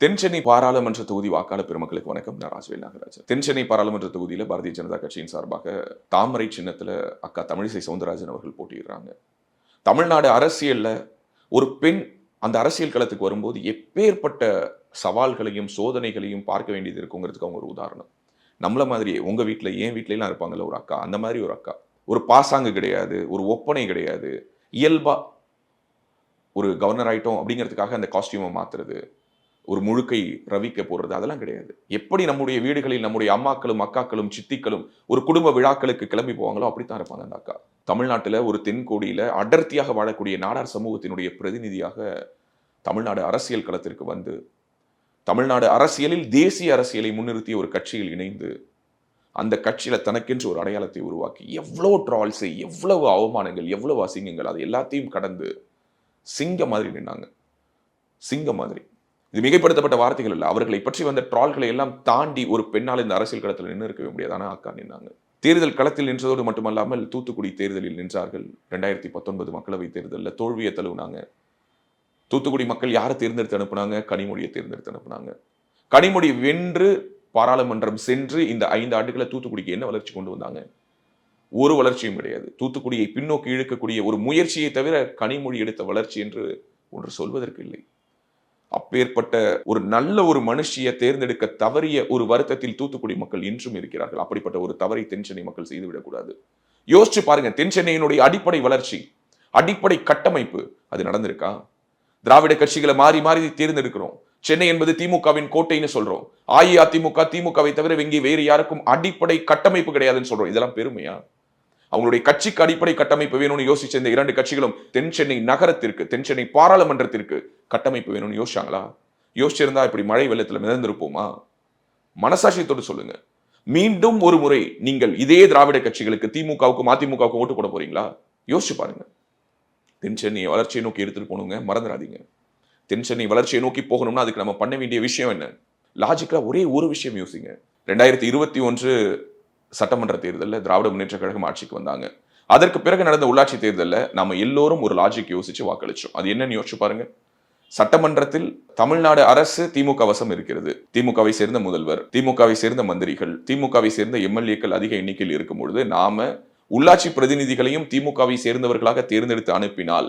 தென்சென்னை பாராளுமன்ற தொகுதி வாக்காளர் பெருமக்களுக்கு வணக்கம். நான் ராஜவேல் நாகராஜன். தென்சென்னை பாராளுமன்ற தொகுதியில் பாரதிய ஜனதா கட்சியின் சார்பாக தாமரை சின்னத்தில் அக்கா தமிழிசை சவுந்தரராஜன் அவர்கள் போட்டியிடுறாங்க. தமிழ்நாடு அரசியலில் ஒரு பெண் அந்த அரசியல் களத்துக்கு வரும்போது எப்பேற்பட்ட சவால்களையும் சோதனைகளையும் பார்க்க வேண்டியது இருக்குங்கிறதுக்கு அவங்க ஒரு உதாரணம். நம்மள மாதிரியே உங்கள் வீட்டில் என் வீட்லலாம் இருப்பாங்கல்ல ஒரு அக்கா. அந்த மாதிரி ஒரு அக்கா. ஒரு பாசாங்கு கிடையாது ஒரு ஒப்பனை கிடையாது. இயல்பாக ஒரு கவர்னர் ஆகிட்டோம் அப்படிங்கிறதுக்காக அந்த காஸ்டியூமை மாற்றுறது ஒரு முழுக்கை ரவிக்க போடுறது அதெல்லாம் கிடையாது. எப்படி நம்முடைய வீடுகளில் நம்முடைய அம்மாக்களும் அக்காக்களும் சித்திகளும் ஒரு குடும்ப விழாக்களுக்கு கிளம்பி போவாங்களோ அப்படித்தான் இருப்பாங்க அந்த அக்கா. தமிழ்நாட்டில் ஒரு தென்கோடியில் அடர்த்தியாக வாழக்கூடிய நாடார் சமூகத்தினுடைய பிரதிநிதியாக தமிழ்நாடு அரசியல் களத்திற்கு வந்து தமிழ்நாடு அரசியலில் தேசிய அரசியலை முன்னிறுத்திய ஒரு கட்சியில் இணைந்து அந்த கட்சியில் தனக்கென்று ஒரு அடையாளத்தை உருவாக்கி எவ்வளோ ட்ரால்ஸு எவ்வளவு அவமானங்கள் எவ்வளவு அசிங்கங்கள் அது எல்லாத்தையும் கடந்து சிங்க மாதிரி நின்னாங்க. சிங்க மாதிரி. இது மிகைப்படுத்தப்பட்ட வார்த்தைகள் இல்லை. அவர்களை பற்றி வந்த ட்ரால்களை எல்லாம் தாண்டி ஒரு பெண்ணால் இந்த அரசியல் களத்தில் நின்று இருக்கவே முடியாது. ஆனால் அக்கா நின்றாங்க தேர்தல் களத்தில் நின்றதோடு மட்டுமல்லாமல் தூத்துக்குடி தேர்தலில் நின்றார்கள். ரெண்டாயிரத்தி பத்தொன்பது மக்களவை தேர்தலில் தோல்வியை தழுவினாங்க. தூத்துக்குடி மக்கள் யாரை தேர்ந்தெடுத்து அனுப்புனாங்க? கனிமொழியை தேர்ந்தெடுத்து அனுப்புனாங்க. கனிமொழி வென்று பாராளுமன்றம் சென்று இந்த ஐந்து ஆண்டுகளை தூத்துக்குடிக்கு என்ன வளர்ச்சி கொண்டு வந்தாங்க? ஒரு வளர்ச்சியும் கிடையாது. தூத்துக்குடியை பின்னோக்கி இழுக்கக்கூடிய ஒரு முயற்சியை தவிர கனிமொழி எடுத்த வளர்ச்சி என்று ஒன்று சொல்வதற்கு இல்லை. அப்பேற்பட்ட ஒரு நல்ல ஒரு மனுஷியை தேர்ந்தெடுக்க தவறிய ஒரு வருத்தத்தில் தூத்துக்குடி மக்கள் இன்றும் இருக்கிறார்கள். அப்படிப்பட்ட ஒரு தவறை தென்சென்னை மக்கள் செய்துவிடக்கூடாது. யோசிச்சு பாருங்க தென்சென்னையினுடைய அடிப்படை வளர்ச்சி அடிப்படை கட்டமைப்பு அது நடந்திருக்கா? திராவிட கட்சிகளை மாறி மாறி தேர்ந்தெடுக்கிறோம். சென்னை என்பது திமுகவின் கோட்டைன்னு சொல்றோம். அஇஅதிமுக திமுகவை தவிர இங்கே வேறு யாருக்கும் அடிப்படை கட்டமைப்பு கிடையாதுன்னு சொல்றோம். இதெல்லாம் பெருமையா? அவங்களுடைய கட்சிக்கு அடிப்படை கட்டமைப்பு வேணும்னு யோசிச்ச இந்த இரண்டு கட்சிகளும் தென் சென்னை நகரத்திற்கு தென் சென்னை பாராளுமன்றத்திற்கு கட்டமைப்பு வேணும்னு யோசிச்சாங்களா? யோசிச்சிருந்தா இப்படி மழை வெள்ளத்தில் மிதந்திருப்போமா? மனசாட்சியத்தோடு சொல்லுங்க. மீண்டும் ஒரு முறை நீங்கள் இதே திராவிட கட்சிகளுக்கு திமுகவுக்கும் அதிமுகவுக்கும் ஓட்டு போட போறீங்களா? யோசிச்சு பாருங்க. தென் சென்னை வளர்ச்சியை நோக்கி எடுத்துட்டு போகணுங்க மறந்துடாதீங்க. தென் சென்னை வளர்ச்சியை நோக்கி போகணும்னா அதுக்கு நம்ம பண்ண வேண்டிய விஷயம் என்ன? லாஜிக்கலா ஒரே ஒரு விஷயம் யோசிங்க. ரெண்டாயிரத்தி இருபத்தி ஒன்று சட்டமன்ற தேர்தலில் திராவிட முன்னேற்ற கழகம் ஆட்சிக்கு வந்தாங்க. அதற்கு பிறகு நடந்த உள்ளாட்சி தேர்தலில் நம்ம எல்லோரும் ஒரு லாஜிக் யோசிச்சு வாக்களிச்சோம். அது என்னன்னு யோசிச்சு பாருங்க. சட்டமன்றத்தில் தமிழ்நாடு அரசு திமுக வசம் இருக்கிறது. திமுகவை சேர்ந்த முதல்வர் திமுகவை சேர்ந்த மந்திரிகள் திமுகவை சேர்ந்த எம்எல்ஏக்கள் அதிக எண்ணிக்கையில் இருக்கும் பொழுது நாம உள்ளாட்சி பிரதிநிதிகளையும் திமுகவை சேர்ந்தவர்களாக தேர்ந்தெடுத்து அனுப்பினால்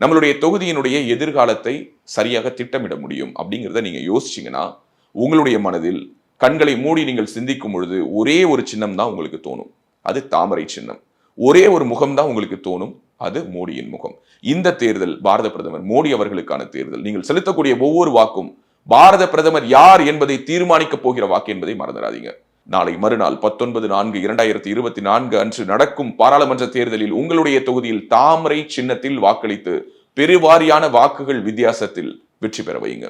நம்மளுடைய தொகுதியினுடைய எதிர்காலத்தை சரியாக திட்டமிட முடியும் அப்படிங்கிறத நீங்கள் யோசிச்சீங்கன்னா உங்களுடைய மனதில் கண்களை மூடி நீங்கள் சிந்திக்கும் பொழுது ஒரே ஒரு சின்னம் தான் உங்களுக்கு தோணும். அது தாமரை சின்னம். ஒரே ஒரு முகம் தான் உங்களுக்கு தோணும். அது மோடியின் முகம். இந்த தேர்தல் பாரத பிரதமர் மோடி அவர்களுக்கான தேர்தல். நீங்கள் செலுத்தக்கூடிய ஒவ்வொரு வாக்கும் பாரத பிரதமர் யார் என்பதை தீர்மானிக்க போகிற வாக்கு என்பதை மறந்துடாதீங்க. நாளை மறுநாள் பத்தொன்பது நான்கு இரண்டாயிரத்தி இருபத்தி நான்கு அன்று நடக்கும் பாராளுமன்ற தேர்தலில் உங்களுடைய தொகுதியில் தாமரை சின்னத்தில் வாக்களித்து பெருவாரியான வாக்குகள் வித்தியாசத்தில் வெற்றி பெற வையுங்க